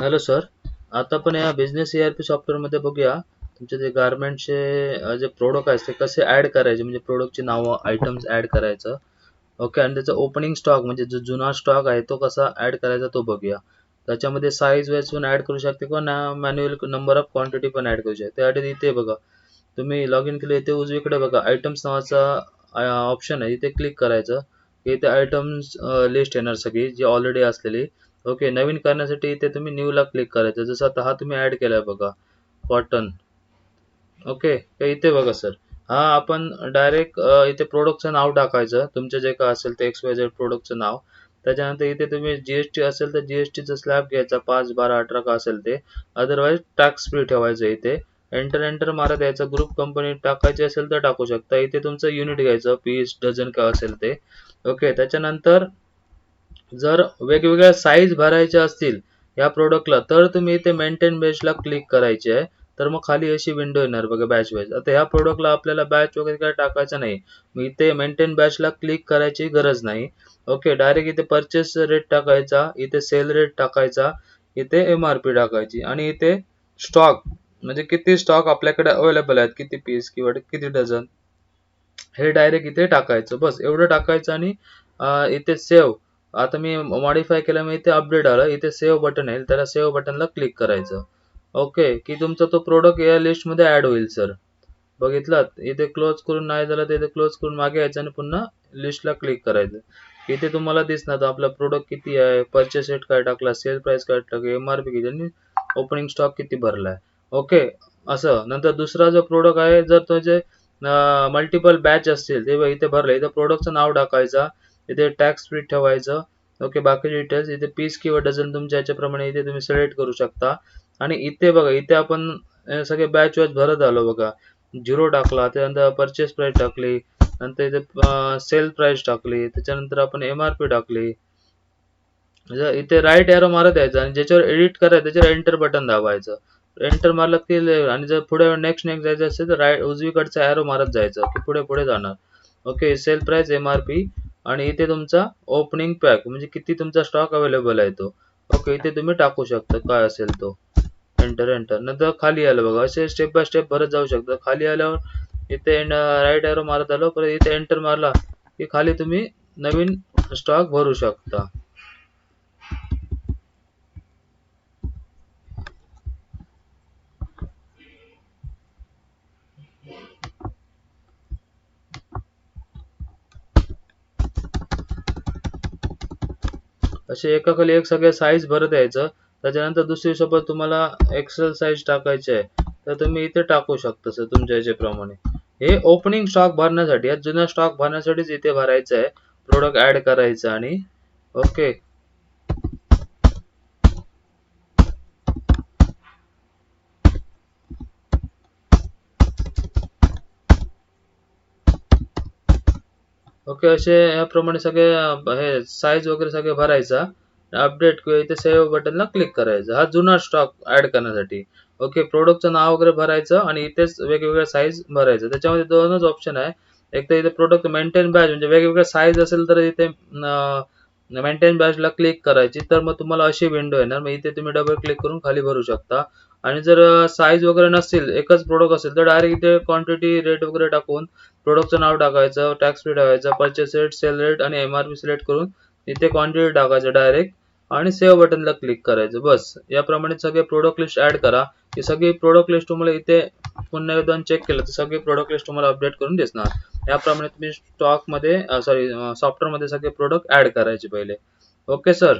Hello sir. आता आपण या बिझनेस ए आर पी सॉफ्टवेअरमध्ये बघूया. तुमचे जे गारमेंटचे जे प्रोडक्ट आहेत ते कसे ॲड करायचे? म्हणजे प्रोडक्टची नावं आयटम्स ॲड करायचं. ओके आणि त्याचा ओपनिंग स्टॉक म्हणजे जो जुना स्टॉक आहे तो कसा ॲड करायचा तो बघूया. त्याच्यामध्ये साईज वाईज पण ॲड करू शकते किंवा ना मॅन्युअल नंबर ऑफ क्वांटिटी पण ॲड करू शकते. त्यासाठी इथे बघा. तुम्ही लॉग इन केलं इथे उजवीकडे बघा. आयटम्स नावाचा ऑप्शन आहे. इथे क्लिक करायचं. इथे आयटम्स लिस्ट येणार सगळी जी ऑलरेडी असलेली. ओके नवीन करण्यासाठी इथे तुम्ही न्यू ला क्लिक करायचं. जसं आता हा तुम्ही ऍड केला बघा कॉटन ओके तर इथे बघा सर हा आपण डायरेक्ट इथे प्रोडक्टचं नाव टाकायचं. तुमचं जे काय असेल ते एक्स वाय झेड प्रोडक्टचं नाव. त्याच्यानंतर इथे तुम्ही जीएसटी असेल तर जीएसटीचा स्लॅब घ्यायचा पाच बारा अठरा का असेल ते. अदरवाईज टॅक्स फ्री ठेवायचं इथे. एंटर एंटर मारत यायचा. ग्रुप कंपनी टाकायची असेल तर टाकू शकता. इथे तुमचं युनिट घ्यायचं पीस डझन का असेल ते. ओके त्याच्यानंतर जर वेगवेगळ्या साईज भरायच्या असतील या प्रोडक्टला तर तुम्ही इथे मेंटेन बॅचला क्लिक करायचे आहे. तर मग खाली अशी विंडो येणार बघा बॅच बॅच आता ह्या प्रोडक्टला आपल्याला बॅच वगैरे काय टाकायचं नाही. मग इथे मेंटेन बॅचला क्लिक करायची गरज नाही. ओके डायरेक्ट इथे परचेस रेट टाकायचा इथे सेल रेट टाकायचा इथे एम आर पी टाकायची आणि इथे स्टॉक म्हणजे किती स्टॉक आपल्याकडे अवेलेबल आहेत किती पीस किंवा किती डझन हे डायरेक्ट इथे टाकायचं. बस एवढं टाकायचं आणि इथे सेव्ह आता मी मॉडीफाय केलं मी इथे अपडेट आलं. इथे सेव्ह बटन येईल त्याला सेव्ह बटनला क्लिक करायचं. ओके की तुमचा तो प्रोडक्ट या लिस्टमध्ये ऍड होईल सर बघितलात इथे क्लोज करून नाही झालं तर इथे क्लोज करून मागे यायचं आणि पुन्हा लिस्टला क्लिक करायचं. इथे तुम्हाला दिसणार आपला प्रोडक्ट किती आहे परचेस रेट काय टाकला सेल प्राइस काय टाकला एम आर पी किती आणि ओपनिंग स्टॉक किती भरलाय. ओके असं. नंतर दुसरा जो प्रोडक्ट आहे जर तुझे मल्टिपल बॅच असतील ते इथे भरले. इथे प्रोडक्टचं नाव टाकायचा. इथे टॅक्स फ्री ठेवायचं. ओके बाकी डिटेल्स इथे पीस किंवा डझन तुमच्या याच्याप्रमाणे इथे तुम्ही सिलेक्ट करू शकता. आणि इथे बघा इथे आपण सगळे बॅच वॅच भरत आलो बघा. झिरो टाकला त्यानंतर परचेस प्राईस टाकली नंतर इथे सेल प्राईस टाकली त्याच्यानंतर आपण एम आर पी टाकली. इथे राईट एरो मारत यायचं आणि ज्याच्यावर एडिट करायचं त्याच्यावर एंटर बटन दाबायचं. एंटर मारलं की आणि जर पुढे नेक्स्ट नेक्स्ट जायचं असेल तर राईट उजवीकडचा एरो मारत जायचं की पुढे पुढे जाणार. Okay sale price M R P आणि इथे तुमचा ओपनिंग पॅक म्हणजे किती तुमचा स्टॉक अवेलेबल आहे तो. ओके इथे तुम्ही टाकू शकता. काय असेल तो? एंटर एंटर नंतर खाली आलं बघा. असे स्टेप बाय स्टेप भरत जाऊ शकता. खाली आल्यावर इथे राईट एरो मारत आलो. परत इथे एंटर मारला की खाली तुम्ही नवीन स्टॉक भरू शकता. असे एकाखाली एक सगळे साईज भरत यायचं. त्याच्यानंतर दुसरी सोबत तुम्हाला एक्सेल साईज टाकायची आहे. तर तुम्ही इथे टाकू शकता सर तुमच्या याच्याप्रमाणे. हे ओपनिंग स्टॉक भरण्यासाठी जुन्या स्टॉक भरण्यासाठीच इथे भरायचं आहे. प्रोडक्ट ॲड करायचं आणि ओके ओके असे याप्रमाणे सगळे हे साईज वगैरे सगळे भरायचा. अपडेट किंवा इथे सेव्ह बटनला क्लिक करायचं. हा जुना स्टॉक ऍड करण्यासाठी. ओके प्रोडक्टचं नाव वगैरे भरायचं आणि इथेच वेगवेगळ्या साईज भरायचं. त्याच्यामध्ये दोनच ऑप्शन आहे. एक तर इथे प्रोडक्ट मेंटेन बॅच म्हणजे वेगवेगळ्या साईज असेल तर इथे मेंटेन बॅचला क्लिक करायची तर मग तुम्हाला अशी विंडो येणार. मग इथे तुम्ही डबल क्लिक करून खाली भरू शकता. आणि जर साईज वगैरे नसतील एकच प्रोडक्ट असेल तर डायरेक्ट इथे क्वांटिटी रेट वगैरे टाकून प्रोडक्टचं नाव टाकायचं टॅक्स फ्री टाकायचं परचेस रेट सेल रेट आणि एम आर पी सिलेक्ट करून इथे क्वांटिटी टाकायचं डायरेक्ट आणि सेव्ह बटनला क्लिक करायचं. बस. याप्रमाणे सगळे प्रोडक्ट लिस्ट ऍड करा. ही सगळी प्रोडक्ट लिस्ट तुम्हाला इथे पुन्हा एकदा चेक केलं तर सगळी प्रोडक्ट लिस्ट तुम्हाला अपडेट करून दिसणार. याप्रमाणे तुम्ही स्टॉकमध्ये सॉरी सॉफ्टवेअरमध्ये सगळे प्रोडक्ट ऍड करायचे पहिले. Okay sir